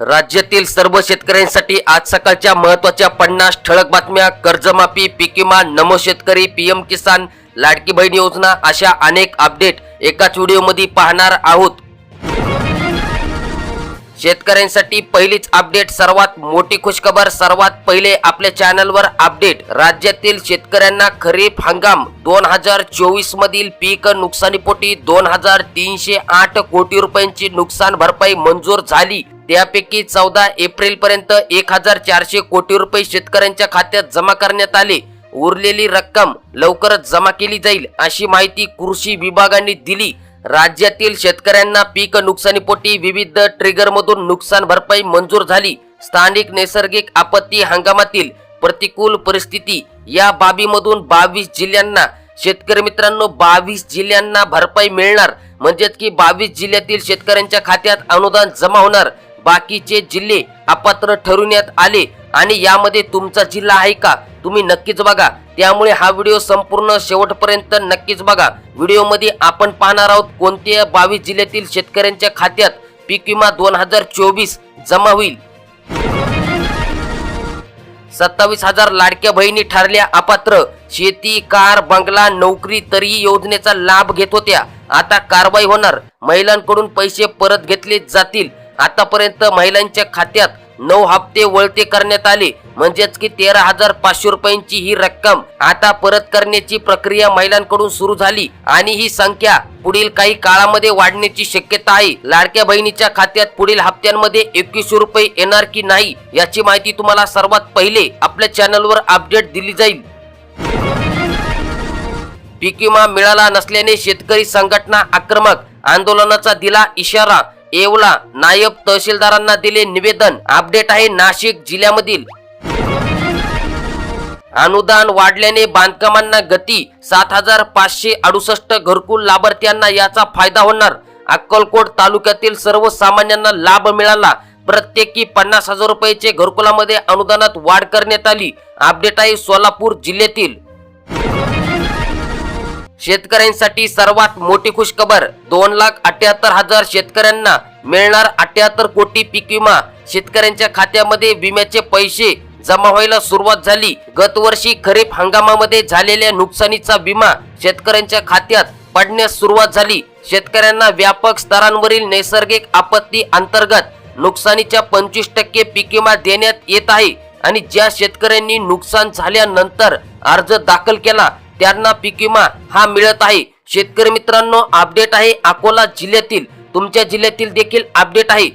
राज्यातील सर्व शेतकऱ्यांसाठी आज सकाळच्या महत्त्वाच्या पन्नास ठळक बातम्या कर्जमाफी पीक विमा नमो शेतकरी पीएम किसान लाडकी बहीण योजना अशा अनेक अपडेट एकाच व्हिडिओमध्ये पाहणार आहोत. शेतकऱ्यांसाठी पहिलीच अपडेट सर्वात मोठी खुशखबर सर्वात पहिले आपल्या चॅनलवर अपडेट. राज्यातील शेतकऱ्यांना खरीप हंगाम. दोन हजार चोवीस मधील पीक नुकसानीपोटी दोन हजार तीनशे आठ कोटी रुपयांची नुकसान भरपाई मंजूर झाली. त्यापैकी चौदा एप्रिल पर्यंत एक हजार चारशे कोटी रुपये शेतकऱ्यांच्या खात्यात जमा करण्यात आले. उरलेली रक्कम लवकरच जमा केली जाईल अशी माहिती कृषी विभागाने दिली. राज्यातील शेतकऱ्यांना पीक नुकसानीपोटी विविध ट्रिगरमधून नुकसान भरपाई मंजूर झाली. स्थानिक नैसर्गिक आपत्ती हंगामातील प्रतिकूल परिस्थिती या बाबीमधून बावीस जिल्ह्यांना शेतकरी मित्रांनो बावीस जिल्ह्यांना भरपाई मिळणार. म्हणजेच की बावीस जिल्ह्यातील शेतकऱ्यांच्या खात्यात अनुदान जमा होणार. बाकीचे जिल्हे अपात्र ठरवण्यात आले आणि यामध्ये तुमचा जिल्हा आहे का? तुम्ही नक्कीच बघा. त्यामुळे हा व्हिडिओ संपूर्ण शेवटपर्यंत नक्कीच बघा. व्हिडिओमध्ये आपण पाहणार आहोत कोणत्या बावीस जिल्ह्यातील शेतकऱ्यांच्या खात्यात पीक विमा दोन हजार चोवीस जमा होईल. सत्तावीस हजार लाडक्या बहिणी ठरल्या अपात्र. शेती कार बंगला नोकरी तरी योजनेचा लाभ घेत होत्या. आता कारवाई होणार. महिलांकडून पैसे परत घेतले जातील. आतापर्यंत महिलांच्या खात्यात नऊ हप्ते वळते करण्यात आले. म्हणजेच की तेरा हजार पाचशे रुपयांची ही रक्कम आता परत करण्याची प्रक्रिया महिलांकडून सुरू झाली आणि ही संख्या पुढील काही काळामध्ये वाढण्याची शक्यता आहे. लाडक्या बहिणीच्या खात्यात पुढील हप्त्यांमध्ये एकवीसशे रुपये येणार की नाही याची माहिती तुम्हाला सर्वात पहिले आपल्या चॅनलवर अपडेट दिली जाईल. पीक विमा मिळाला नसल्याने शेतकरी संघटना आक्रमक आंदोलनाचा दिला इशारा येवला नायब तहसीलदारांना दिले निवेदन. अपडेट आहे नाशिक जिल्ह्यामधील. अनुदान वाढल्याने बांधकामांना गती. सात हजार पाचशे अडुसष्ट घरकुल लाभार्थ्यांना याचा फायदा होणार. अक्कलकोट तालुक्यातील सर्वसामान्यांना लाभ मिळाला. प्रत्येकी पन्नास हजार रुपयाचे घरकुलामध्ये अनुदानात वाढ करण्यात आली. अपडेट आहे सोलापूर जिल्ह्यातील. शेतकऱ्यांसाठी सर्वात मोठी खुशखबर दोन लाख अठ्याहत्तर हजार शेतकऱ्यांना मिळणार अठ्याहत्तर कोटी पीक विमा. शेतकऱ्यांच्या खात्यामध्ये विम्याचे पैसे जमा व्हायला सुरुवात झाली. गत वर्षी खरीप हंगामामध्ये झालेल्या नुकसानीचा विमा शेतकऱ्यांच्या खात्यात पडण्यास सुरुवात झाली. शेतकऱ्यांना व्यापक स्तरांवरील नैसर्गिक आपत्ती अंतर्गत नुकसानीच्या पंचवीस टक्के पीक विमा देण्यात येत आहे आणि ज्या शेतकऱ्यांनी नुकसान झाल्यानंतर अर्ज दाखल केला त्यांना पीक विमा हा मिळत आहे. शेतकरी मित्रांनो अपडेट आहे अकोला जिल्ह्यातील. तुमच्या जिल्ह्यातील देखील अपडेट आहे.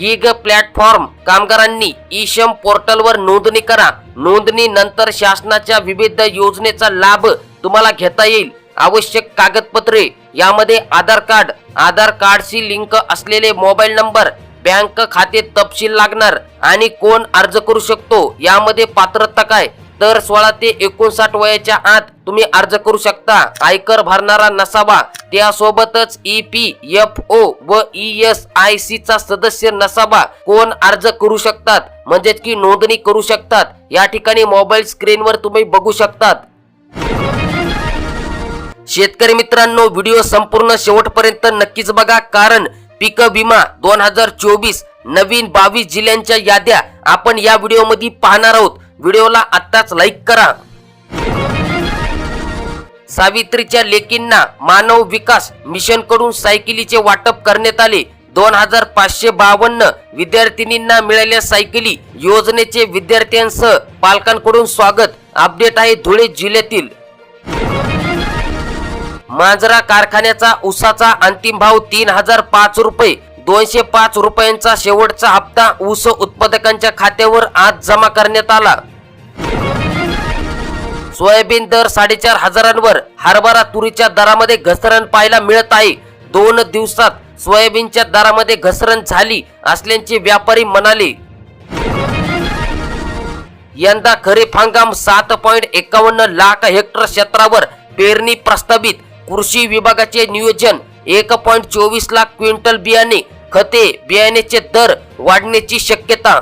गिग प्लॅटफॉर्म कामगारांनी ईशम पोर्टलवर नोंदणी करा. नोंदणी नंतर शासनाच्या विविध योजनेचा लाभ तुम्हाला घेता येईल. आवश्यक कागदपत्रे यामध्ये आधार कार्ड आधार कार्डशी लिंक असलेले मोबाईल नंबर बँक खाते तपशील लागणार आणि कोण अर्ज करू शकतो यामध्ये पात्रता काय? तर सोळा ते एकोणसाठ वयाच्या आत तुम्ही अर्ज करू शकता. आयकर भरणारा नसावा. त्यासोबतच ई पी एफ ओ व ई एस आय सी चा सदस्य नसावा. कोण अर्ज करू शकतात? म्हणजेच की नोंदणी करू शकतात. या ठिकाणी मोबाईल स्क्रीनवर तुम्ही बघू शकतात. शेतकरी मित्रांनो व्हिडिओ संपूर्ण शेवटपर्यंत नक्कीच बघा. कारण पीक विमा दोन हजार चोवीस नवीन बावीस जिल्ह्यांच्या याद्या आपण या व्हिडिओमध्ये पाहणार आहोत. व्हिडिओला आत्ताच लाईक करा. सावित्रीच्या लेकींना मानव विकास मिशनकडून सायकलीचे वाटप करण्यात आले. दोन हजार पाचशे बावन्न विद्यार्थिनींना मिळाल्या सायकली योजनेचे विद्यार्थ्यांसह पालकांकडून स्वागत. अपडेट आहे धुळे जिल्ह्यातील. मांजरा कारखान्याचा उसाचा अंतिम भाव तीन हजार पाच रुपये. दोनशे पाच रुपयांचा शेवटचा हप्ता ऊस उत्पादकांच्या खात्यावर आज जमा करण्यात आला. सोयाबीन दर साडेचार हजारांवर हरभरा तुरीच्या दरामध्ये घसरण पाहायला मिळत आहे. दोन दिवसात सोयाबीनच्या दरामध्ये घसरण झाली असल्याचे व्यापारी म्हणाले. यंदा खरीप हंगाम सात पॉइंट एकावन्न लाख हेक्टर क्षेत्रावर पेरणी प्रस्तावित कृषी विभागाचे नियोजन एक पॉइंट चोवीस लाख क्विंटल बियाणे खते बियाण्याचे दर वाढण्याची शक्यता.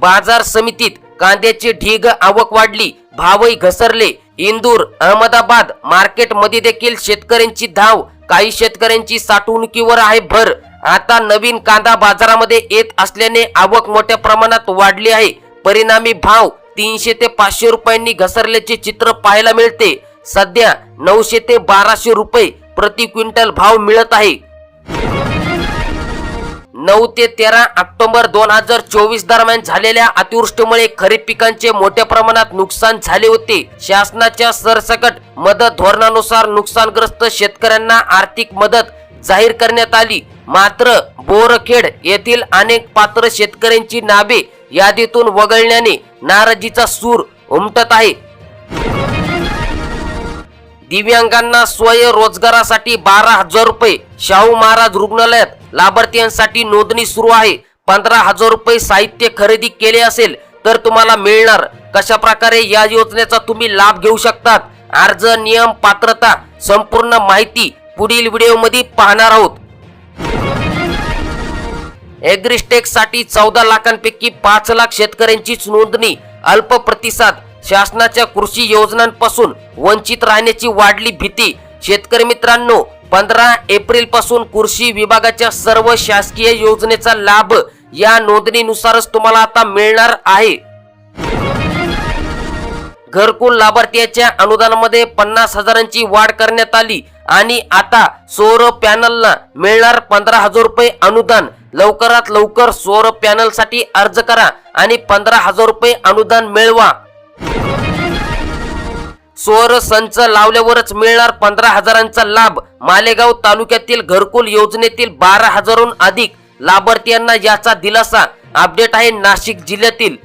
बाजार समितीत कांद्याची ढीग आवक वाढली भावही घसरले. इंदूर अहमदाबाद मार्केटमध्ये देखील शेतकऱ्यांची धाव काही शेतकऱ्यांची साठवणुकीवर आहे भर. आता नवीन कांदा बाजारामध्ये येत असल्याने आवक मोठ्या प्रमाणात वाढली आहे. परिणामी भाव तीनशे ते पाचशे रुपयांनी घसरल्याचे चित्र पाहायला मिळते. सध्या नऊशे ते बाराशे रुपये प्रति क्विंटल भाव मिळत आहे. नऊ ते तेरा ऑक्टोबर दोन हजार चोवीस दरम्यान झालेल्या अतिवृष्टीमुळे खरीप पिकांचे मोठ्या प्रमाणात नुकसान झाले होते. शासनाच्या सरसकट मदत धोरणानुसार नुकसानग्रस्त शेतकऱ्यांना आर्थिक मदत जाहीर करण्यात आली. मात्र बोरखेड येथील अनेक पात्र शेतकऱ्यांची नावे यादीतून वगळण्याने नाराजीचा सूर उमटत आहे. दिव्यांगांना स्वयंरोजगारासाठी बारा हजार रुपये. शाहू महाराज रुग्णालयात लाभार्थ्यांसाठी नोंदणी सुरू आहे. पंधरा हजार रुपये साहित्य खरेदी केले असेल तर तुम्हाला मिळणार. कशा प्रकारे या योजनेचा तुम्ही लाभ घेऊ शकतात? अर्ज नियम पात्रता संपूर्ण माहिती पुढील व्हिडिओमध्ये पाहणार आहोत. एग्रिस्टेकसाठी चौदा लाखांपैकी पाच लाख शेतकऱ्यांचीच नोंदणी. अल्प प्रतिसाद शासनाच्या कृषी योजनांपासून वंचित राहण्याची वाढली भीती शेतकरी मित्रांनो पंधरा एप्रिलपासून कृषी विभागाच्या सर्व शासकीय योजनेचा लाभ या नोंदणीनुसारच तुम्हाला आता मिळणार आहे. घरकुल लाभार्थ्याच्या अनुदानामध्ये पन्नास हजारांची वाढ करण्यात आली आणि आता सौर पॅनलला मिळणार पंधरा हजार रुपये अनुदान. लवकरात लवकर सौर पॅनलसाठी अर्ज करा आणि पंधरा हजार रुपये अनुदान मिळवा. चोर संच लावल्यावरच मिळणार पंधरा हजारांचा लाभ. मालेगाव तालुक्यातील घरकुल योजनेतील बारा हजारहून अधिक लाभार्थ्यांना याचा दिलासा. अपडेट आहे नाशिक जिल्ह्यातील.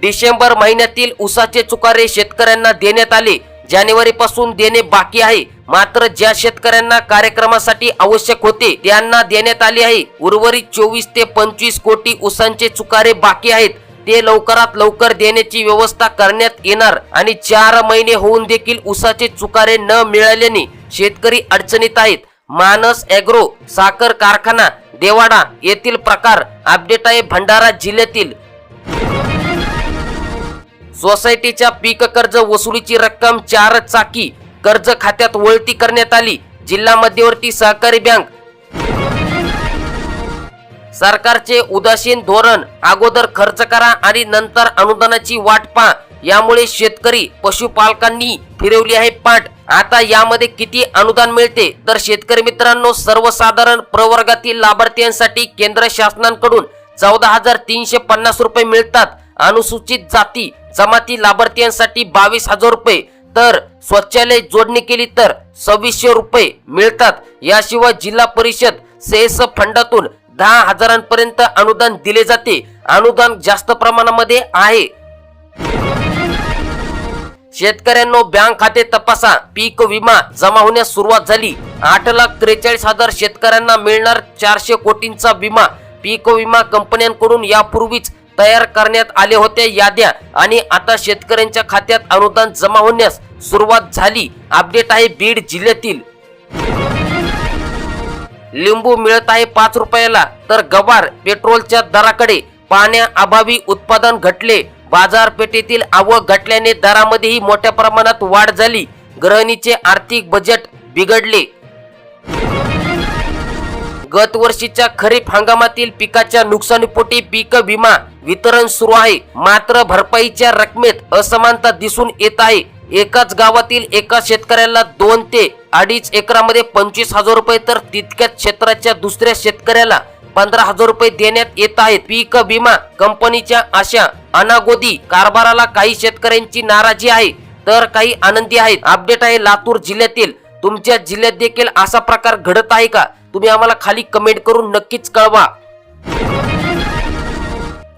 डिसेंबर महिन्यातील उसाचे चुकारे शेतकऱ्यांना देण्यात आले. जानेवारी पासून देणे बाकी आहे. मात्र ज्या शेतकऱ्यांना कार्यक्रमासाठी आवश्यक होते त्यांना देण्यात आले आहे. उर्वरित चोवीस ते पंचवीस कोटी उसांचे चुकारे बाकी आहेत. ते लवकरात लवकर देण्याची व्यवस्था करण्यात येणार आणि चार महिने होऊन देखील उसाचे चुकारे न मिळाल्याने शेतकरी अडचणीत आहेत. मानस ॲग्रो साखर कारखाना देवाडा येथील प्रकार अपडेट आहे भंडारा जिल्ह्यातील. सोसायटीच्या पीक कर्ज वसुलीची रक्कम चार चाकी कर्ज खात्यात वळती करण्यात आली. जिल्हा मध्यवर्ती सहकारी बँक सरकारचे उदासीन धोरण अगोदर खर्च करा आणि नंतर अनुदानाची वाट पहा. यामुळे शेतकरी पशुपालकांनी फिरवली आहे पाठ. आता यामध्ये किती अनुदान मिळते? तर शेतकरी मित्रांनो सर्वसाधारण प्रवर्गातील लाभार्थ्यांसाठी केंद्र शासनाकडून चौदा हजार तीनशे पन्नास रुपये मिळतात. अनुसूचित जाती जमाती लाभार्थ्यांसाठी बावीस हजार रुपये. तर स्वच्छालय जोडणी केली तर सव्वीसशे रुपये मिळतात. याशिवाय जिल्हा परिषद सेस फंडातून दहा हजारांपर्यंत अनुदान दिले जाते. अनुदान जास्त प्रमाणामध्ये आहे. शेतकऱ्यांनो बँक खाते तपासा. पीक विमा जमा होण्यास सुरुवात झाली. आठ लाख त्रेचाळीस हजार शेतकऱ्यांना मिळणार चारशे कोटींचा विमा. पीक विमा कंपन्यांकडून यापूर्वीच तयार करण्यात आले होते याद्या आणि आता शेतकऱ्यांच्या खात्यात अनुदान जमा होण्यास सुरुवात झाली. अपडेट आहे बीड जिल्ह्यातील. लिंबू मिळत आहे पाच रुपयाला. तर गवार पेट्रोलच्या दराकडे पाण्याअभावी उत्पादन घटले. बाजारपेठेतील आवक घटल्याने दरामध्येही मोठ्या प्रमाणात वाढ झाली. गृहिणीचे आर्थिक बजेट बिघडले. गत वर्षीच्या खरीप हंगामातील पिकाच्या नुकसानीपोटी पीक विमा वितरण सुरू आहे. मात्र भरपाईच्या रकमेत असमानता दिसून येत आहे. एकाच गावातील एका शेतकऱ्याला दोन ते अडीच एकरामध्ये पंचवीस हजार रुपये तर तितक्याच क्षेत्राच्या दुसऱ्या शेतकऱ्याला पंधरा हजार रुपये देण्यात येत आहेत. पीक विमा कंपनीच्या अशा अनागोदी कारभाराला काही शेतकऱ्यांची नाराजी आहे तर काही आनंदी आहेत. अपडेट आहे लातूर जिल्ह्यातील. तुमच्या जिल्ह्यात देखील असा प्रकार घडत आहे का? तुम्ही आम्हाला खाली कमेंट करून नक्कीच कळवा.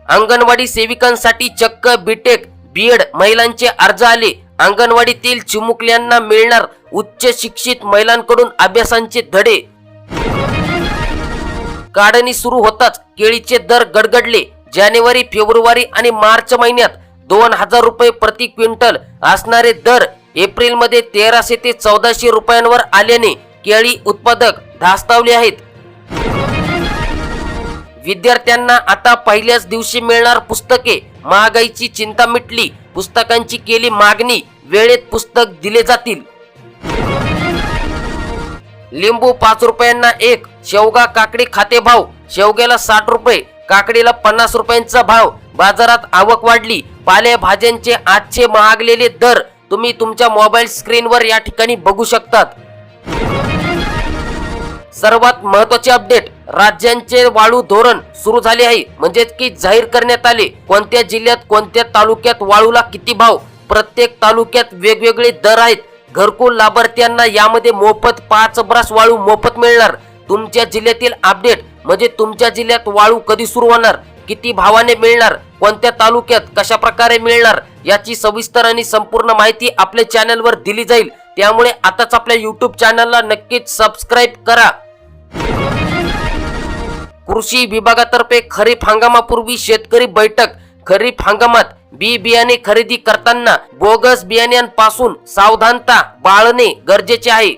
अंगणवाडी सेविकांसाठी चक्क बीटेक बीएड महिलांचे अर्ज आले. अंगणवाडीतील चिमुकल्यांना मिळणार उच्च शिक्षित महिलांकडून अभ्यासांचे धडे. काढणी सुरू होताच केळीचे दर गडगडले. जानेवारी फेब्रुवारी आणि मार्च महिन्यात दोन हजार रुपये प्रति क्विंटल असणारे दर एप्रिलमध्ये तेराशे ते चौदाशे रुपयांवर आल्याने केळी उत्पादक धास्तावले आहेत. विद्यार्थ्यांना आता पहिल्याच दिवशी मिळणार पुस्तके. महागाईची चिंता मिटली. पुस्तकांची केली मागणी. वेळेत पुस्तक दिले जातील. लिंबू पाच रुपयांना एक शेवगा काकडी खाते भाव शेवग्याला साठ रुपये काकडीला पन्नास रुपयांचा भाव. बाजारात आवक वाढली पालेभाज्यांचे आजचे महागलेले दर तुम्ही तुमच्या मोबाईल स्क्रीनवर या ठिकाणी बघू शकतात. सर्वात महत्त्वाचे अपडेट राज्यांचे वाळू धोरण सुरू झाले आहे. म्हणजेच की जाहीर करण्यात आले कोणत्या जिल्ह्यात कोणत्या तालुक्यात वाळूला किती भाव प्रत्येक तालुक्यात वेगवेगळे दर आहेत. घरकुल लाभार्थ्यांना यामध्ये मोफत पाच ब्रास वाळू मोफत मिळणार. तुमच्या जिल्ह्यातील अपडेट म्हणजे तुमच्या जिल्ह्यात वाळू कधी सुरू होणार? किती भावाने मिळणार? कोणत्या तालुक्यात कशा प्रकारे मिळणार? याची सविस्तर आणि संपूर्ण माहिती आपल्या चॅनलवर दिली जाईल. त्यामुळे आताच आपल्या युट्यूब चॅनलला नक्कीच सबस्क्राईब करा. कृषी विभागातर्फे खरीप हंगामापूर्वी शेतकरी बैठक खरीप हंगामात बी बियाणे खरेदी करताना बोगस बियाण्यांपासून सावधानता बाळणे गरजेचे आहे.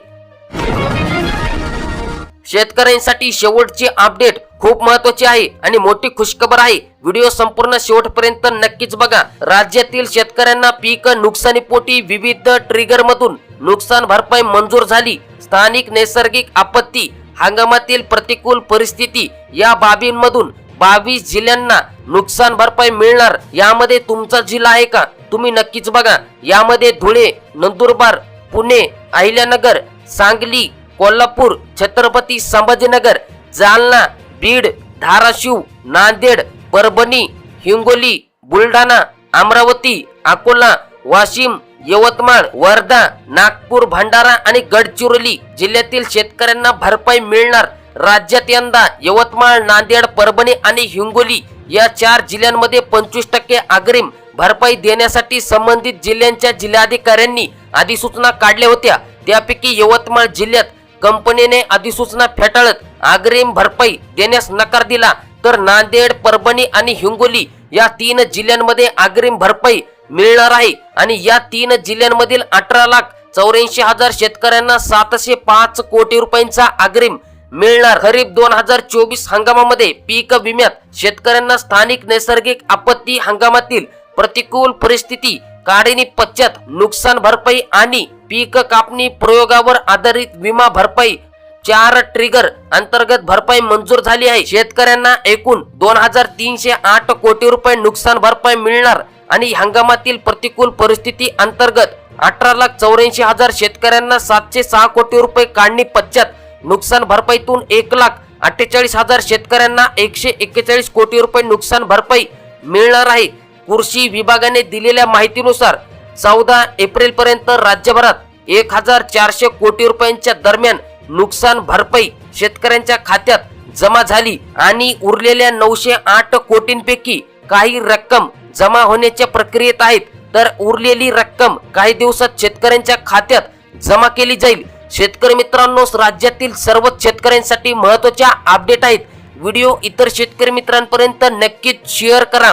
शेतकऱ्यांसाठी शेवटची अपडेट खूप महत्वाची आहे आणि मोठी खुशखबर आहे. व्हिडिओ संपूर्ण शेवटपर्यंत नक्कीच बघा. राज्यातील शेतकऱ्यांना पीक नुकसानीपोटी विविध ट्रिगर मधून नुकसान भरपाई मंजूर झाली. स्थानिक नैसर्गिक आपत्ती हंगामातील प्रतिकूल परिस्थिती या बाबींमधून बावीस जिल्ह्यांना नुकसान भरपाई मिळणार यामध्ये तुमचा जिल्हा आहे का? तुम्ही नक्कीच बघा. यामध्ये धुळे नंदुरबार पुणे अहिल्यानगर सांगली कोल्हापूर छत्रपती संभाजीनगर जालना बीड धाराशिव नांदेड परभणी हिंगोली बुलढाणा अमरावती अकोला वाशिम यवतमाळ वर्धा नागपूर भंडारा आणि गडचिरोली जिल्ह्यातील शेतकऱ्यांना भरपाई मिळणार. राज्यात यंदा यवतमाळ नांदेड परभणी आणि हिंगोली या चार जिल्ह्यांमध्ये पंचवीस टक्के अग्रिम भरपाई देण्यासाठी संबंधित जिल्ह्यांच्या जिल्हाधिकाऱ्यांनी अधिसूचना काढल्या होत्या. त्यापैकी यवतमाळ जिल्ह्यात कंपनीने अधिसूचना फेटाळत अग्रिम भरपाई देण्यास नकार दिला. तर नांदेड परभणी आणि हिंगोली या तीन जिल्ह्यांमध्ये अग्रिम भरपाई मिळणार आहे आणि या तीन जिल्ह्यांमधील अठरा लाख चौऱ्याऐंशी हजार शेतकऱ्यांना सातशे पाच कोटी रुपयांचा अग्रिम मिळणार. खरीप दोन हजार चोवीस हंगामामध्ये पीक विम्यात शेतकऱ्यांना स्थानिक नैसर्गिक आपत्ती हंगामातील प्रतिकूल परिस्थिती काढणी पश्चात नुकसान भरपाई आणि पीक कापणी प्रयोगावर आधारित विमा भरपाई चार ट्रिगर अंतर्गत भरपाई मंजूर झाली आहे. शेतकऱ्यांना एकूण दोन हजार तीनशे आठ कोटी रुपये नुकसान भरपाई मिळणार आणि हंगामातील प्रतिकूल परिस्थिती अंतर्गत अठरा लाख चौऱ्याऐंशी हजार शेतकऱ्यांना सातशे सहा कोटी रुपये काढणी पश्चात नुकसान भरपाईतून एक लाख अठ्ठेचाळीस हजार शेतकऱ्यांना एकशे एक्केचाळीस कोटी रुपये नुकसान भरपाई मिळणार आहे. कृषी विभागाने दिलेल्या माहितीनुसार चौदा एप्रिल पर्यंत राज्यभरात एक हजार चारशे कोटी रुपयांच्या दरम्यान नुकसान भरपाई शेतकऱ्यांच्या खात्यात जमा झाली आणि उरलेल्या नऊशे आठ कोटींपैकी काही रक्कम जमा होण्याच्या प्रक्रियेत आहेत. तर उरलेली रक्कम काही दिवसात शेतकऱ्यांच्या खात्यात जमा केली जाईल. शेतकरी मित्रांनो राज्यातील सर्वच शेतकऱ्यांसाठी महत्त्वाच्या अपडेट आहेत. व्हिडिओ इतर शेतकरी मित्रांपर्यंत नक्कीच शेअर करा.